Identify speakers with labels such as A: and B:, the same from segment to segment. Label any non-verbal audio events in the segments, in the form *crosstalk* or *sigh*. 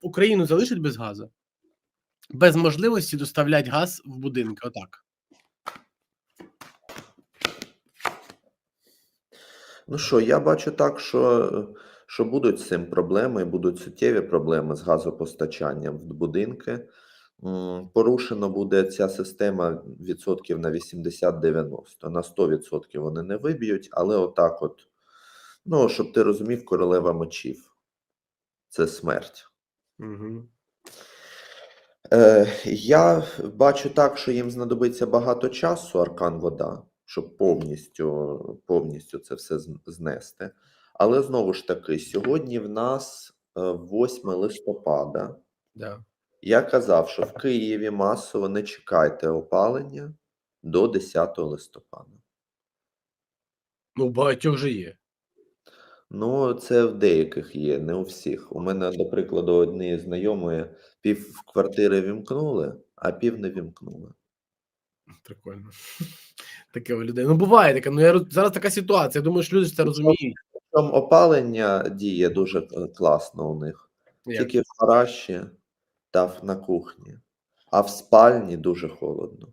A: Україну залишать без газу? Без можливості доставляти газ в будинки. Отак.
B: Ну що, я бачу так, що, що будуть з цим проблеми, будуть суттєві проблеми з газопостачанням в будинки. М, Порушено буде ця система відсотків на 80-90. На 100% вони не виб'ють, але отак от, ну, щоб ти розумів, королева мечів. Це смерть.
A: Угу.
B: Е, я бачу так, що їм знадобиться багато часу, аркан вода, щоб повністю, повністю це все знести. Але знову ж таки, сьогодні в нас е, 8 листопада.
A: Да.
B: Я казав, що в Києві масово не чекайте опалення до 10 листопада.
A: Ну, багатьох же є.
B: Ну, це в деяких є, не у всіх. У мене, до прикладу, однієї знайомої пів квартири вімкнули, а пів не вімкнули.
A: Прикольно. *laughs* Таке у людей. Ну, буває таке. Ну, я зараз така ситуація. Я думаю, що люди це розуміють.
B: Там опалення діє дуже е, класно у них.
A: Як?
B: Тільки в гаражі та на кухні, а в спальні дуже холодно.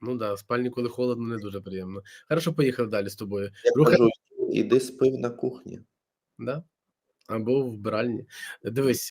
A: Ну да, в спальні, коли холодно, не дуже приємно. Хорошо, поїхав далі з тобою.
B: Я
A: Рухай-
B: кажу, іди спив на кухні.
A: Да? Або в вбиральні. Дивись,